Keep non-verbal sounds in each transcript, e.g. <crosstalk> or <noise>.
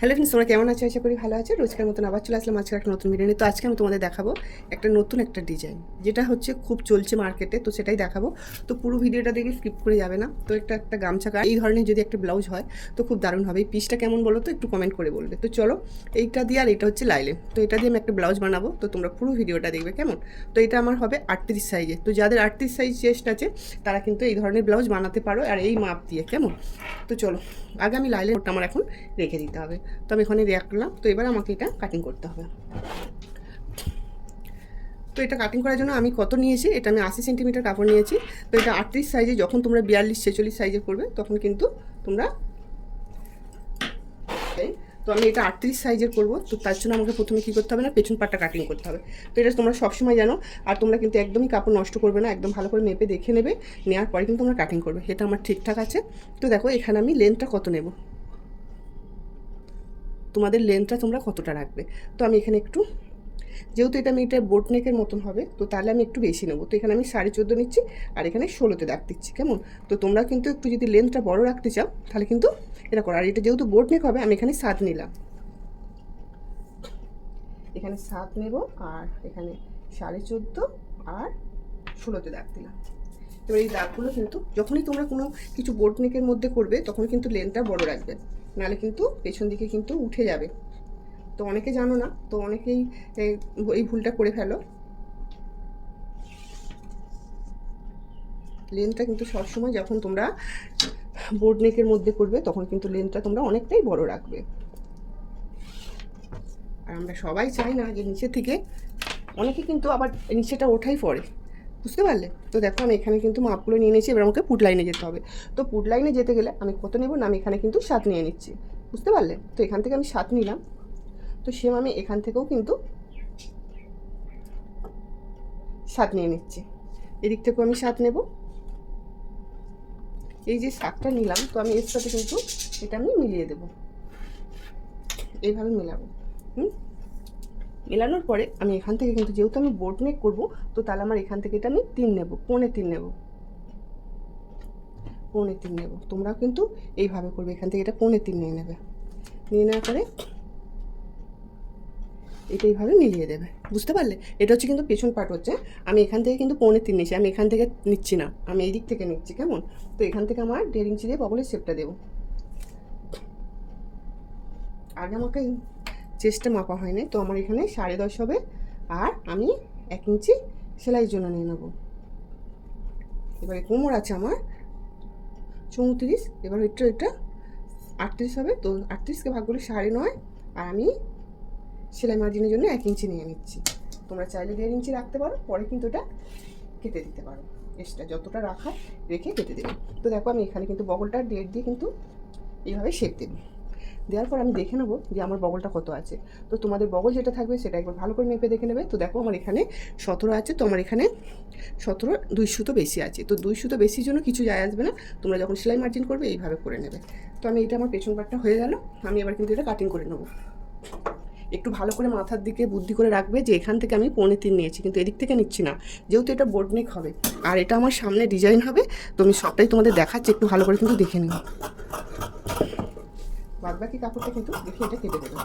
Hello friends তোমরা কেমন আছো? আশা করি ভালো আছে। রোজকার মতন আবার চলে আসলাম আজকে একটা নতুন নিয়ে। তো আজকে আমি তোমাদের দেখাবো একটা নতুন একটা ডিজাইন যেটা হচ্ছে খুব চলছে মার্কেটে তো সেটাই দেখাবো। তো পুরো ভিডিওটা দেখে স্কিপ করে যাবে না। তো একটা একটা গামছা এই ধরনের যদি একটা ব্লাউজ হয়, তো খুব দারুণ হবে। এই পিসটা কেমন বলো তো, একটু কমেন্ট করে বলবে। তো চলো, এইটা দিয়ে আর এটা হচ্ছে লাইলে তো এটা দিয়ে আমি একটা ব্লাউজ বানাবো। তো তোমরা পুরো ভিডিওটা দেখবে, কেমন? তো এটা আমার হবে আটত্রিশ সাইজে তো যাদের আটত্রিশ সাইজ চেস্ট আছে, তারা কিন্তু এই ধরনের ব্লাউজ বানাতে পারো। আর এই মাপ দিয়ে, কেমন? তো চলো, আগে আমি লাইলে আমার এখন রেখে দিতে হবে। তো আমি এখানে রাখলাম তো এবার আমাকে এটা কাটিং করতে হবে। তো এটা কাটিং করার জন্য আমি কত নিয়েছি? এটা আমি আশি সেন্টিমিটার কাপড় নিয়েছি। তো এটা আটত্রিশ সাইজে যখন তোমরা বিয়াল্লিশ, ছেচল্লিশ সাইজে করবে তখন কিন্তু তোমরা তো আমি এটা আটত্রিশ সাইজের করব। তো তার জন্য আমাকে প্রথমে কী করতে হবে না, পেছন পাটটা কাটিং করতে হবে। তো এটা তোমরা সবসময় জানো, আর তোমরা কিন্তু একদমই কাপড় নষ্ট করবে না, একদম ভালো করে মেপে দেখে নেবে। নেওয়ার পরে কিন্তু তোমরা কাটিং করবে। এটা আমার ঠিকঠাক আছে। তো দেখো, এখানে আমি লেন্থটা কত নেব? তোমাদের লেন্থটা তোমরা কতটা রাখবে? তো আমি এখানে একটু, যেহেতু এটা আমি এটা বোট নেকের মতন হবে, তো তাহলে আমি একটু বেশি নেব। তো এখানে আমি সাড়ে চোদ্দ নিচ্ছি, আর এখানে ষোলোতে দাগ দিচ্ছি, কেমন? তো তোমরা কিন্তু একটু যদি লেন্থটা বড় রাখতে চাও, তাহলে কিন্তু এটা করো। আর এটা যেহেতু বোট নেক হবে, আমি এখানে সাত নিলাম। এখানে সাত নেব, আর এখানে সাড়ে চোদ্দ আর ষোলোতে দাগ দিলাম। এবার এই দাগগুলো কিন্তু, যখনই তোমরা কোনো কিছু বোট নেকের মধ্যে করবে তখন কিন্তু লেন্থটা বড় রাখবে। নাহলে কিন্তু পেছন দিকে কিন্তু উঠে যাবে। তো অনেকে জানো না, তো অনেকেই এই ভুলটা করে ফেলো। লেন্থটা কিন্তু সবসময় যখন তোমরা বোর্ড নেকের মধ্যে করবে, তখন কিন্তু লেন্থটা তোমরা অনেকটাই বড় রাখবে। আর আমরা সবাই চাই না যে নিচে থেকে অনেকে কিন্তু আবার নিচেটা ওঠাই পড়ে বুঝতে পারলে? তো দেখো, আমি এখানে কিন্তু মাপগুলো নিয়ে নিয়েছি, এবার আমাকে পুট লাইনে যেতে হবে। তো পুট লাইনে যেতে গেলে আমি কত নেব? না, আমি এখানে কিন্তু সাত নিয়ে নিচ্ছি। বুঝতে পারলে? তো এখান থেকে আমি সাত নিলাম। তো সেম আমি এখান থেকেও কিন্তু সাত নিয়ে নিচ্ছি। এদিক থেকেও আমি সাত নেব। এই যে সাতটা নিলাম, তো আমি এর সাথে কিন্তু এটা আমি মিলিয়ে দেব। এইভাবে মেলাবো। হুম? মেলানোর পরে আমি এখান থেকে কিন্তু যেহেতু আমি বোট নেক করব, তো তাহলে আমার এখান থেকে এটা আমি তিন নেব, পৌনে তিন নেব। পৌনে তিন নেব। তোমরাও কিন্তু এইভাবে করবে, এখান থেকে এটা পৌনে তিন নিয়ে নেবে। নিয়ে নেওয়ার পরে এটা এইভাবে মিলিয়ে দেবে। বুঝতে পারলে? এটা হচ্ছে কিন্তু পেছন পার্ট হচ্ছে। আমি এখান থেকে কিন্তু পৌনে তিন নিচ্ছি আমি এখান থেকে নিচ্ছি না। আমি এই দিক থেকে নিচ্ছি, কেমন? তো এখান থেকে আমার দেড় ইঞ্চি দিয়ে বগলের শেপটা দেবো। আগে আমাকে চেস্টে মাপা হয়নি, তো আমার এখানে সাড়ে দশ হবে। আর আমি এক ইঞ্চি সেলাইয়ের জন্য নিয়ে নেব। এবারে কোমর আছে আমার, চৌত্রিশ, এবার এটা এটা আটত্রিশ হবে, তো আটত্রিশকে ভাগ করলে সাড়ে নয়। আর আমি সেলাই মার্জিনের জন্য এক ইঞ্চি নিয়ে নিচ্ছি। তোমরা চাইলে দেড় ইঞ্চি রাখতে পারো, পরে কিন্তু এটা কেটে দিতে পারো। এক্সট্রা যতটা রাখা রেখে কেটে দেবে। তো দেখো আমি এখানে কিন্তু বগলটা ডেট দিয়ে কিন্তু এইভাবে শেপ দেবো। দেওয়ার পর আমি দেখে নেব যে আমার বগলটা কত আছে। তো তোমাদের বগল যেটা থাকবে সেটা একবার ভালো করে মেপে দেখে নেবে। তো দেখো আমার এখানে সতেরো আছে, তো আমার এখানে সতেরো, দুই সুতো বেশি আছে। তো দুই সুতো বেশির জন্য কিছু যায় আসবে না। তোমরা যখন সেলাই মার্জিন করবে, এইভাবে করে নেবে। তো আমি এটা আমার পেছন পাটটা হয়ে গেল। আমি এবার কিন্তু এটা কাটিং করে নেব। একটু ভালো করে মাথার দিকে বুদ্ধি করে রাখবে যে এখান থেকে আমি পৌনে তিন নিয়েছি, কিন্তু এদিক থেকে নিচ্ছি না। যেহেতু এটা বোর্ডনেক হবে, আর এটা আমার সামনে ডিজাইন হবে, তো আমি সবটাই তোমাদের দেখাচ্ছি, একটু ভালো করে কিন্তু দেখে নিও। বাদ বাকি কাপড়টা কিন্তু দেখে এটা কেটে দেবে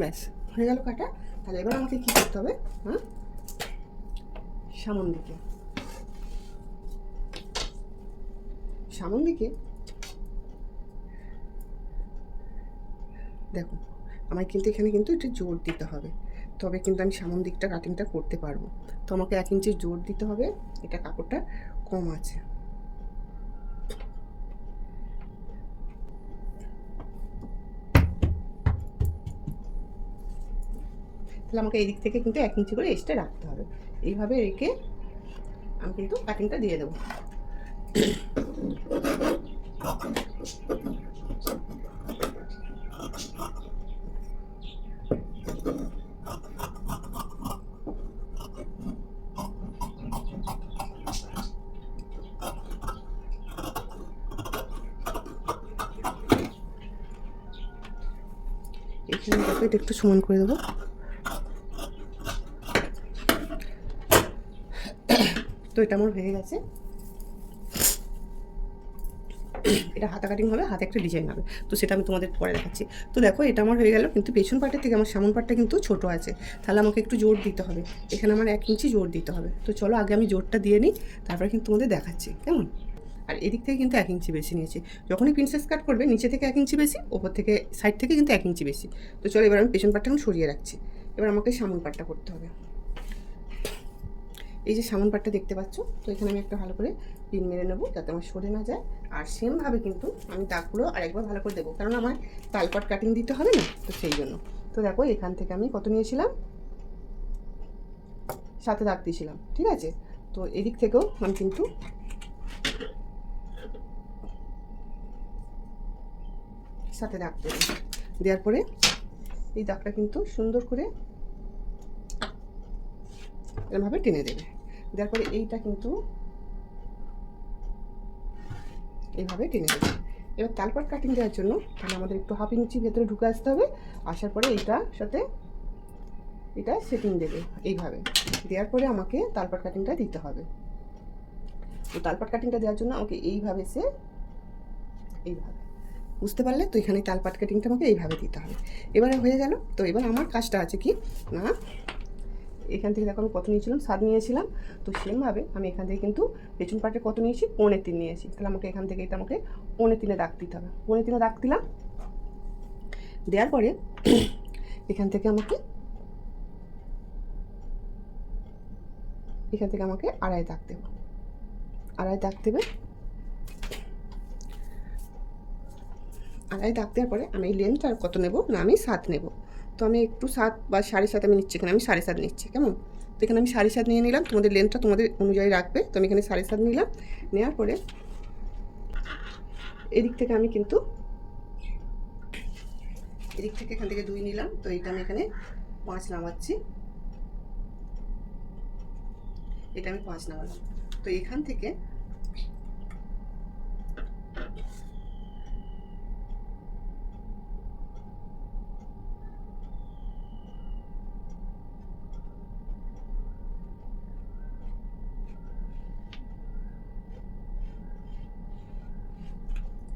ব্যাস, হয়ে গেল কাটা। তাহলে এবার আমাকে কী করতে হবে? হ্যাঁ সামন দিকে। সামন দিকে দেখো আমার কিন্তু এখানে কিন্তু একটু জোর দিতে হবে। তবে কিন্তু আমি সামন দিকটা কাটিংটা করতে পারব। তো আমাকে এক ইঞ্চি জোর দিতে হবে। এটা কাপড়টা কম আছে। তাহলে আমাকে এই দিক থেকে কিন্তু এক ইঞ্চি করে এক্সট্রা রাখতে হবে। এইভাবে রেখে আমি কিন্তু কাটিংটা দিয়ে দেবো। এখানে দেখো এটা একটু সমান করে দেবো। তো এটা আমার হয়ে গেছে। এটা হাতা কাটিং হবে, হাতে একটা ডিজাইন হবে। তো সেটা আমি তোমাদের পরে দেখাচ্ছি। তো দেখো, এটা আমার হয়ে গেল, কিন্তু পেছন পাটের থেকে আমার সামন পাটটা কিন্তু ছোট আছে। তাহলে আমাকে একটু জোর দিতে হবে। এখানে আমার এক ইঞ্চি জোর দিতে হবে। তো চলো, আগে আমি জোরটা দিয়ে নিই, তারপরে কিন্তু তোমাদের দেখাচ্ছি। কেমন? আর এদিক থেকে কিন্তু এক ইঞ্চি বেশি নিয়েছি। যখনই প্রিন্সেস কাট করবে, নিচে থেকে এক ইঞ্চি বেশি, ওপর থেকে সাইড থেকে কিন্তু এক ইঞ্চি বেশি। তো চলো এবার আমি পেছন পাটটা এখন সরিয়ে রাখছি। এবার আমাকে সামন পাটটা করতে হবে। এই যে সামন পাটটা দেখতে পাচ্ছ, তো এখানে আমি একটা ভালো করে পিন মেরে নেব যাতে আমার সরে না যায়। আর সেমভাবে কিন্তু আমি দাগগুলো আর একবার ভালো করে দেবো কারণ আমার তালপাট কাটিং দিতে হবে না, তো সেই জন্য। তো দেখো এখান থেকে আমি কত নিয়েছিলাম? সাথে দাগ দিয়েছিলাম, ঠিক আছে? তো এদিক থেকেও আমি কিন্তু সাথে দাগ দেবো দেওয়ার পরে এই দাগটা কিন্তু সুন্দর করে এরমভাবে টেনে দেবে। দেওয়ার পরে এইটা কিন্তু এইভাবে টেনে দেবে। এবার তালপাট কাটিং দেওয়ার জন্য তাহলে আমাদের একটু হাফ ইঞ্চি ভেতরে ঢুকে আসতে হবে। আসার পরে এইটার সাথে এটা সেটিং দেবে এইভাবে। দেওয়ার পরে আমাকে তালপাট কাটিংটা দিতে হবে। তো তালপাট কাটিংটা দেওয়ার জন্য আমাকে এইভাবে সে এইভাবে বুঝতে পারলে তো এখানে তালপাট কাটিংটা আমাকে এইভাবে দিতে হবে। এবারে হয়ে গেল, তো এবার আমার কাজটা আছে কি? না, এখান থেকে দেখো আমি কত নিয়েছিলাম? সাত নিয়েছিলাম। তো সেমভাবে আমি এখান থেকে কিন্তু পেছন পাটে কত নিয়েছি? পৌনে তিন নিয়েছি। তাহলে আমাকে এখান থেকে এটা আমাকে পৌনে তিনে দাগ দিতে হবে। পৌনে তিনে দাগ দিলাম। দেওয়ার পরে <clears throat> এখান থেকে আমাকে এখান থেকে আমাকে আড়াই দাগ দেবো। আড়াই দাগ দেবে আড়াই দাগ দেওয়ার পরে আমি লেন্থ আর কত নেব? না, আমি সাত নেব। তো আমি একটু সাত বা সাড়ে সাত আমি নিচ্ছি এখানে, আমি সাড়ে সাত নিচ্ছি, কেমন? তো এখানে আমি সাড়ে সাত নিয়ে নিলাম, তোমাদের লেন্থটা তোমাদের অনুযায়ী রাখবে। তো আমি এখানে সাড়ে সাত নিলাম, নেওয়ার পরে এদিক থেকে আমি কিন্তু এদিক থেকে এখান থেকে দুই নিলাম, তো এটা আমি এখানে পাঁচ নামাচ্ছি। এটা আমি পাঁচ নামালাম। তো এখান থেকে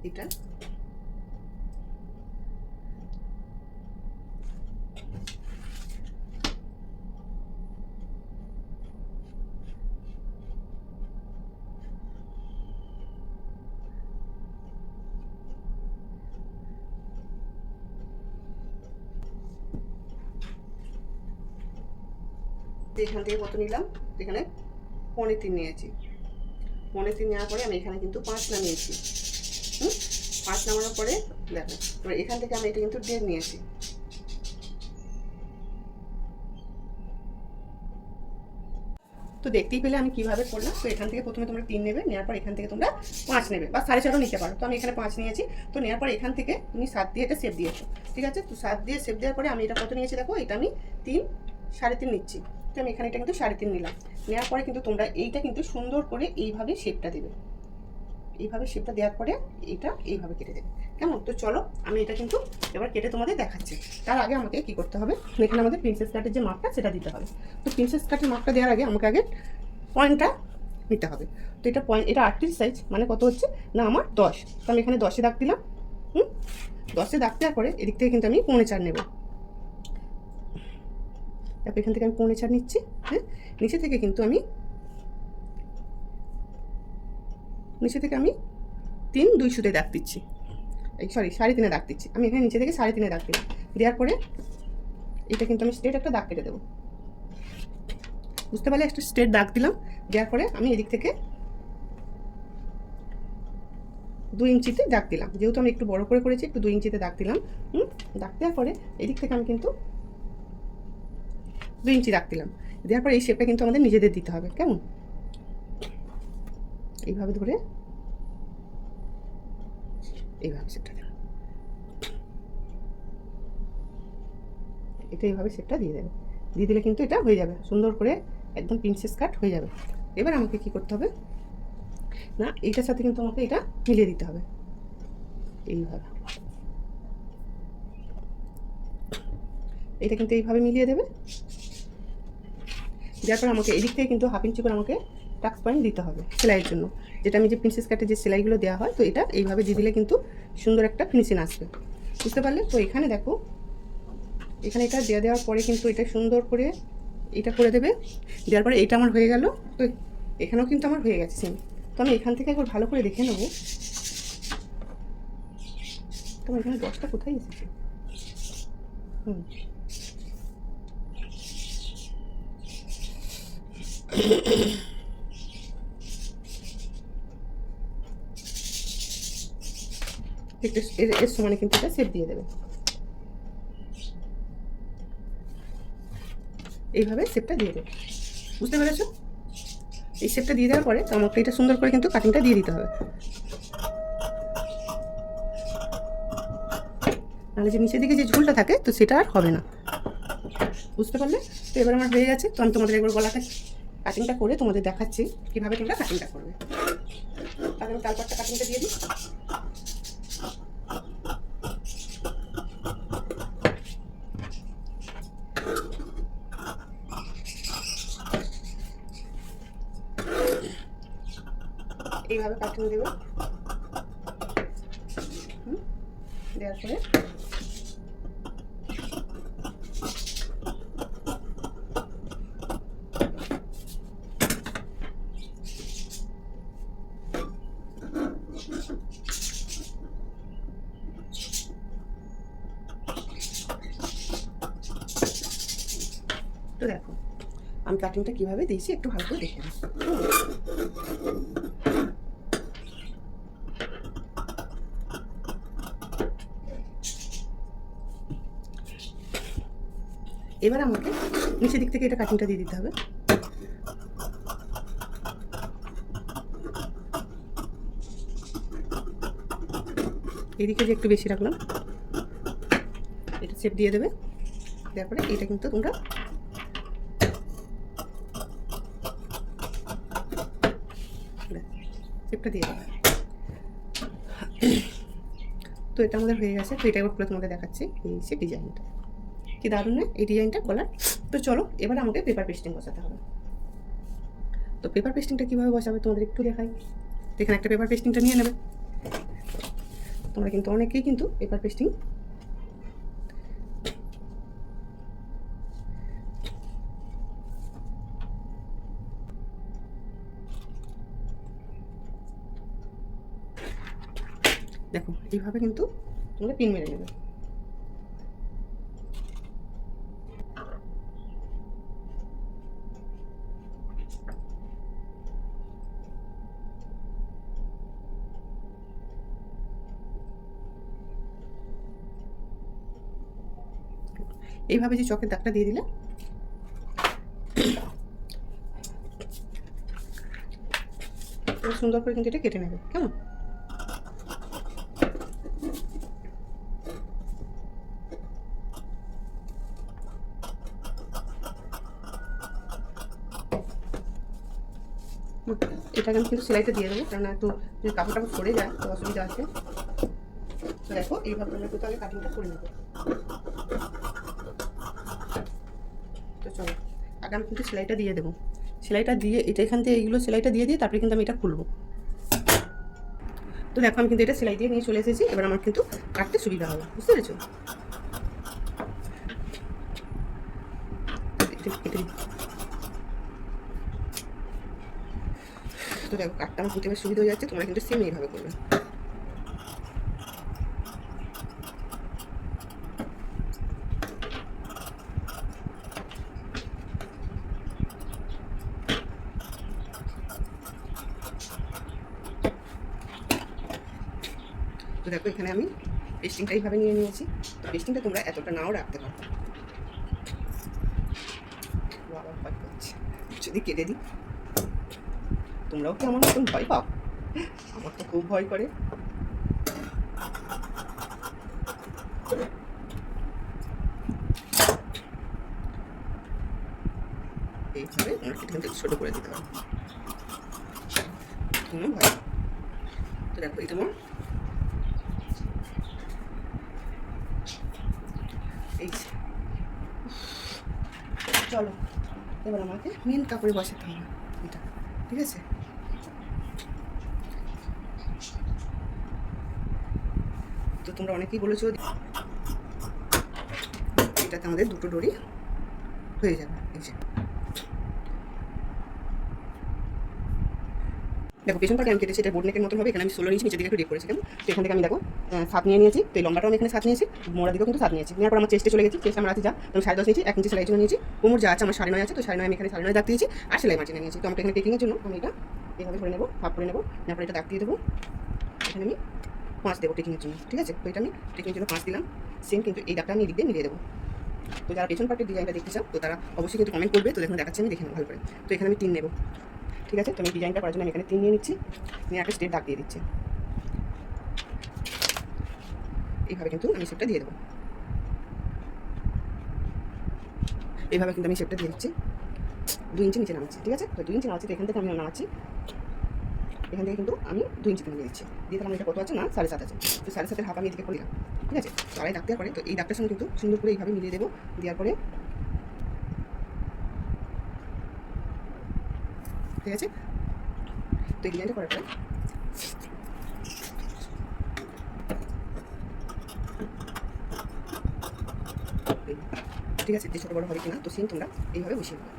এটা। এখান থেকে কত নিলাম? এখানে পনেরো তিন নিয়েছি। পনেরো তিন নেওয়ার পরে আমি এখানে কিন্তু পাঁচ নামিয়েছি হুম পাঁচ নামানোর পরে দেখো এবার এখান থেকে আমি এটা কিন্তু দেড় নিয়েছি। তো দেখতেই পেলে আমি কীভাবে করলাম। তো এখান থেকে প্রথমে তোমরা তিন নেবে নেওয়ার পর এখান থেকে তোমরা পাঁচ নেবে, বা সাড়ে চারও নিতে পারো। তো আমি এখানে পাঁচ নিয়েছি। তো নেওয়ার পর এখান থেকে তুমি সাত দিয়ে এটা সেপ দিয়েছ, ঠিক আছে? তো সাত দিয়ে সেপ দেওয়ার পরে আমি এটা কত নিয়েছি দেখো? এটা আমি তিন, সাড়ে তিন নিচ্ছি। তো আমি এখানে এটা কিন্তু সাড়ে তিন নিলাম। নেওয়ার পরে কিন্তু তোমরা এইটা কিন্তু সুন্দর করে এইভাবে শেপটা দেবে। এইভাবে শেপটা দেওয়ার পরে এটা এইভাবে কেটে দেবে। কেমন? তো চলো, আমি এটা কিন্তু এবার কেটে তোমাদের দেখাচ্ছি। তার আগে আমাকে কি করতে হবে? এখানে আমাদের প্রিন্সেস কাটের যে মাপটা সেটা দিতে হবে। তো প্রিন্সেস কাটের মাপটা দেওয়ার আগে আমাকে আগে পয়েন্টটা নিতে হবে। তো এটা পয়েন্ট এটা আটত্রিশ সাইজ মানে কত হচ্ছে? না, আমার দশ। তো আমি এখানে দশে দাগ দিলাম, হুম? দশে দাগ দেওয়ার পরে এদিক থেকে কিন্তু আমি পৌনে চার নেব। তারপর এখান থেকে আমি পৌনে চার নিচ্ছি হ্যাঁ? নিচে থেকে কিন্তু আমি নিচে থেকে আমি তিন দুই সুতে দাগ দিচ্ছি। এই সরি সাড়ে তিনে দাগ দিচ্ছি। আমি এখানে নিচে থেকে সাড়ে তিনে দাগ দিলাম। দেওয়ার পরে এটা কিন্তু আমি স্ট্রেট একটা দাগ কেটে দেবো। বুঝতে পারলে একটা স্ট্রেট দাগ দিলাম। দেওয়ার পরে আমি এদিক থেকে দুই ইঞ্চিতে দাগ দিলাম। যেহেতু আমি একটু বড় করে করেছি, একটু দুই ইঞ্চিতে দাগ দিলাম। হুম, দাগ দেওয়ার পরে এদিক থেকে আমি কিন্তু দুই ইঞ্চি দাগ দিলাম। দেওয়ার পরে এই শেপটা কিন্তু আমাদের নিজেদের দিতে হবে। কেমন? এইভাবে ধরে এইভাবে সেটটা দেবে। এটা এইভাবে সেটটা দিয়ে দেবে। দিয়ে দিলে কিন্তু এটা হয়ে যাবে। সুন্দর করে একদম প্রিন্সেস কাট হয়ে যাবে। এবার আমাকে কি করতে হবে? না, এইটার সাথে কিন্তু আমাকে এটা মিলিয়ে দিতে হবে। এইভাবে। এটা কিন্তু এইভাবে মিলিয়ে দেবে। যার পর আমাকে এদিক থেকে কিন্তু হাফ ইঞ্চি করে আমাকে টাক্স পয়েন্ট দিতে হবে সেলাইয়ের জন্য। যেটা আমি যে প্রিন্সেস কাটে যে সেলাইগুলো দেওয়া হয়, তো এটা এইভাবে দিয়ে দিলে কিন্তু সুন্দর একটা ফিনিশিং আসবে। বুঝতে পারলে? তো এখানে দেখো, এখানে এটা দেওয়া দেওয়ার পরে কিন্তু এটা সুন্দর করে এটা করে দেবে। দেওয়ার পরে এইটা আমার হয়ে গেল। তো এখানেও কিন্তু আমার হয়ে গেছে সেম তো আমি এখান থেকে একবার ভালো করে দেখে নেব। তোমার এখানে দশটা কোথায় এসেছে? হুম। একটু এর এর সমানে কিন্তু এটা সেপ দিয়ে দেবে। এইভাবে সেপটা দিয়ে দেবে। বুঝতে পেরেছ? এই সেপটা দিয়ে দেওয়ার পরে তো আমাকে এটা সুন্দর করে কিন্তু কাটিংটা দিয়ে দিতে হবে। নাহলে যে নিচের দিকে যে ঝুলটা থাকে, তো সেটা আর হবে না। বুঝতে পারলে? তো এবার আমার হয়ে গেছে, তো আমি তোমাদের একবার গলাটা কাটিংটা করে তোমাদের দেখাচ্ছি কীভাবে তোমরা কাটিংটা করবে। তাহলে আমি তারপরটা কাটিংটা দিয়ে দিই। এইভাবে কাটিং দেবে। দেওয়ার পরে। তো দেখো আমি কাটিংটা কীভাবে দিয়েছি একটু হালকা দেখে এবার আমাকে নিচের দিক থেকে এটা কাটিংটা দিয়ে দিতে হবে। এদিকে যে একটু বেশি রাখলাম, এটা সেপ দিয়ে দেবে। দেওয়ার পরে এটা কিন্তু তোমরা সেপটা দিয়ে দেবে। তো এটা আমাদের হয়ে গেছে। তো এটা এবার খুলে তোমাদের দেখাচ্ছি এই সে ডিজাইনটা কি দারুণ না এই ডিজাইনটা গলার। তো চলো, এবার আমাকে পেপার পেস্টিং বসাতে হবে। তো পেপার পেস্টিংটা কীভাবে বসাবে তোমাদের একটু দেখাই। এখানে একটা পেপার পেস্টিংটা নিয়ে নেবে। তোমরা কিন্তু অনেকেই কিন্তু পেপার পেস্টিং দেখো, এইভাবে কিন্তু তোমরা পিন মেরে নেবে। এইভাবে যে চকের দাগটা দিয়ে দিলে। সুন্দর করে কিন্তু এটা কেটে নেবে, কেমন? এটাকে আমি কিন্তু সেলাইটা দিয়ে দেবো কারণ একটু যদি কাপড় টাপড় সরে যায়, তো অসুবিধা আছে। তো দেখো, এইভাবে কিন্তু আগে কাটিংটা করে নেব তো চলো আগে আমি কিন্তু সেলাইটা দিয়ে দেবো। সেলাইটা দিয়ে এটা এখান থেকে এইগুলো সেলাইটা দিয়ে দিয়ে তারপরে কিন্তু আমি এটা খুলবো। তো দেখো আমি কিন্তু এটা সেলাই দিয়ে নিয়ে চলে এসেছি, এবার আমার কিন্তু কাটতে সুবিধা হবে, বুঝতে পেরেছ? তো দেখো কাটটা আমার কিন্তু সুবিধা হয়ে যাচ্ছে, তোমরা কিন্তু সেম এইভাবে করবে তো দেখো এখানে আমি পেস্টিংটা এইভাবে নিয়ে নিয়েছি। তো পেস্টিংটা তোমরা এতটা নাও রাখতে পারো। ভয় যদি কেটে দিই, তোমরাও কি আমার মতন ভয় পাও? আমার তো খুব ভয় করে। এইভাবে আমরা কেটে ছোটো করে দিতে পারব কোনো ভয় তো দেখো এটা আমার এই যে। মেন কাপড়ে বসাতে হবে এটা, ঠিক আছে? তো তোমরা অনেকেই বলেছ এটাতে আমাদের দুটো ডরি হয়ে যাবে, এই যে। দেখো আমি কেটেছি, এটা বোর্ড নেকের মতন হবে, এখানে আমি ষোলো নিয়েছি নিচের দিকে একটু ডিপ করেছি তো এখান থেকে আমি দেখো সাত নিয়ে নিয়েছি, তো এই লম্বাটাও আমি এখানে সাত নিয়েছি, মোড়া দিকেও কিন্তু সাত নিয়েছি। নেওয়ার পর আমার চেস্টে চলে গেছি চেস্ট আমার আছে, যা আমি সাড়ে দশ নিয়েছি এক ইঞ্চি সেলাই নিয়েছি। কোমর যা আছে, আমার সাড়ে নয় আছে, তো সাড়ে নয় আমি এখানে সাড়ে নয় দাগ দিয়েছি। আর সেলাই মার্জিনে নিয়েছি। তো আমরা এখানে টেকিংয়ের জন্য আমি এটা এইভাবে করে নেব হাফ করে নেব তারপর এটা দাগ দিয়ে দেবো। এখানে আমি পাঁচ দেবো টেকিংয়ের জন্য, ঠিক আছে? তো এটা আমি টেকিংয়ের জন্য পাঁচ দিলাম। সেম কিন্তু এই দাগটা আমি এদিক দিয়ে মিলিয়ে দেবো। তো যারা পেছন পার্টের ডিজাইনটা দেখতে চাও, তো তারা অবশ্যই কিন্তু কমেন্ট করবে। তো দেখুন, দেখাচ্ছি আমি, দেখে ভালো করে। তো এখানে আমি তিন নেব, ঠিক আছে? তো আমি ডিজাইনটা করার জন্য আমি এখানে তিন নিয়ে নিচ্ছি। নিয়ে একটা স্টেপ দাগ দিয়ে দিচ্ছি। এইভাবে কিন্তু আমি শেপটা দিয়ে দেবো। এইভাবে কিন্তু আমি শেপটা দিয়ে দিচ্ছি। দুই ইঞ্চি নিচে নামাচ্ছি, ঠিক আছে? তো দুই ইঞ্চি নামাচ্ছি, তো এখান থেকে আমি নামাচ্ছি। এখান থেকে কিন্তু আমি দুই ইঞ্চিতে নিয়ে দিচ্ছি। দিয়ে তাহলে এটা কত আছে না? সাড়ে সাত আছে। তো সাড়ে সাতের হাফ আমি এদিকে করে ঠিক আছে? তো আড়াই দাগ তো এই দাগটার সঙ্গে কিন্তু সুন্দর করে এইভাবে মিলিয়ে দেবো। দেওয়ার পরে ঠিক আছে? তো এই ডিজাইনটা করার পরে এই, ঠিক আছে? যে ছোটো বড়ো হবে কিনা, তো সিম তোমরা এইভাবে বসিয়ে নেবে।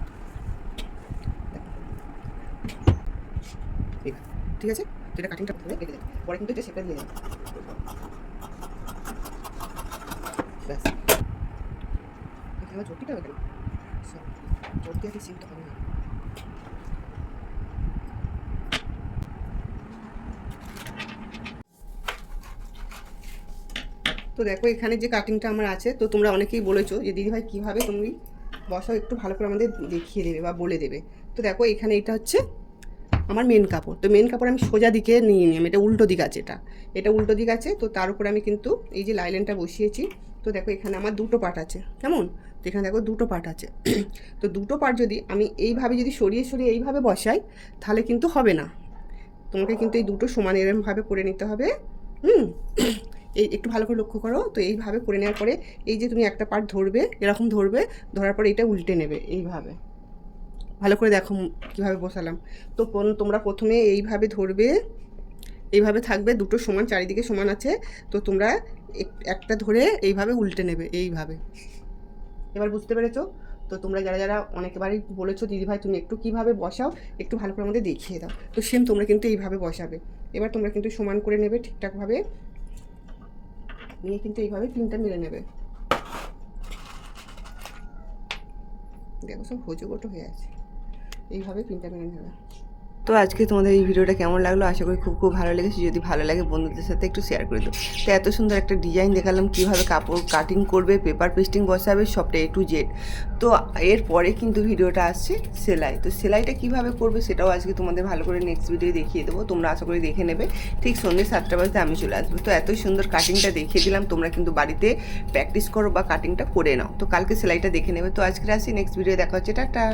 ঠিক আছে? তো এটা কাটিংটা প্রথমে কেটে দেবে, পরে কিন্তু এটা শেপটা দিয়ে যাবে ব্যাস। এখানে চটিটা হবে কেন? চট দিয়ে সিমটা হবে না? তো দেখো, এখানে যে কাটিংটা আমার আছে, তো তোমরা অনেকেই বলেছ যে, দিদিভাই, কীভাবে তুমি বসাও? একটু ভালো করে আমাদের দেখিয়ে দেবে বা বলে দেবে। তো দেখো, এখানে এটা হচ্ছে আমার মেন কাপড়। তো মেন কাপড় আমি সোজা দিকে নিয়ে নিলাম। এটা উল্টো দিক আছে এটা। এটা উল্টো দিক আছে, তো তার উপরে আমি কিন্তু এই যে লাইলেনটা বসিয়েছি, তো দেখো, এখানে আমার দুটো পার্ট আছে। কেমন? তো এখানে দেখো, দুটো পার্ট আছে। <clears throat> তো দুটো পার্ট যদি আমি এইভাবে যদি সরিয়ে সরিয়ে এইভাবে বসাই, তাহলে কিন্তু হবে না। তোমাকে কিন্তু এই দুটো সমান এরমভাবে করে নিতে হবে। হুম? এই একটু ভালো করে লক্ষ্য করো। তো এইভাবে করে নেওয়ার পরে এই যে তুমি একটা পার্ট ধরবে, এরকম ধরবে, ধরার পরে এটা উল্টে নেবে এইভাবে। ভালো করে দেখো কীভাবে বসালাম। তো তোমরা প্রথমে এইভাবে ধরবে, এইভাবে থাকবে, দুটো সমান, চারিদিকে সমান আছে। তো তোমরা এক- একটা ধরে এইভাবে উল্টে নেবে, এইভাবে। এবার বুঝতে পেরেছ? তো তোমরা যারা যারা অনেকবারই বলেছ, দিদিভাই তুমি একটু কীভাবে বসাও, একটু ভালো করে আমাদের দেখিয়ে দাও। তো সেম তোমরা কিন্তু এইভাবে বসাবে। এবার তোমরা কিন্তু সমান করে নেবে ঠিকঠাকভাবে। নিয়ে কিন্তু এইভাবে তিনটা মেরে নেবে। দেখো সব হজুগোটো হয়ে আছে। এইভাবে তিনটা মেরে নেবে। তো আজকে তোমাদের এই ভিডিওটা কেমন লাগল? আশা করি খুব খুব ভালো লেগেছে। যদি ভালো লাগে বন্ধুদের সাথে একটু শেয়ার করে দিও। তো এত সুন্দর একটা ডিজাইন দেখালাম, কীভাবে কাপড় কাটিং করবে পেপার পেস্টিং বসাবে, সবটা এ টু জেড তো এরপরে কিন্তু ভিডিওটা আসছে সেলাই। তো সেলাইটা কীভাবে করবে সেটাও আজকে তোমাদের ভালো করে নেক্সট ভিডিও দেখিয়ে দেবো। তোমরা আশা করি দেখে নেবে। ঠিক সন্ধ্যে সাতটা বাজতে আমি চলে আসব। তো এত সুন্দর কাটিংটা দেখিয়ে দিলাম। তোমরা কিন্তু বাড়িতে প্র্যাকটিস করো বা কাটিংটা করে নাও। তো কালকে সেলাইটা দেখে নেবে। তো আজকে আসি নেক্সট ভিডিও দেখা হচ্ছে। টাটা!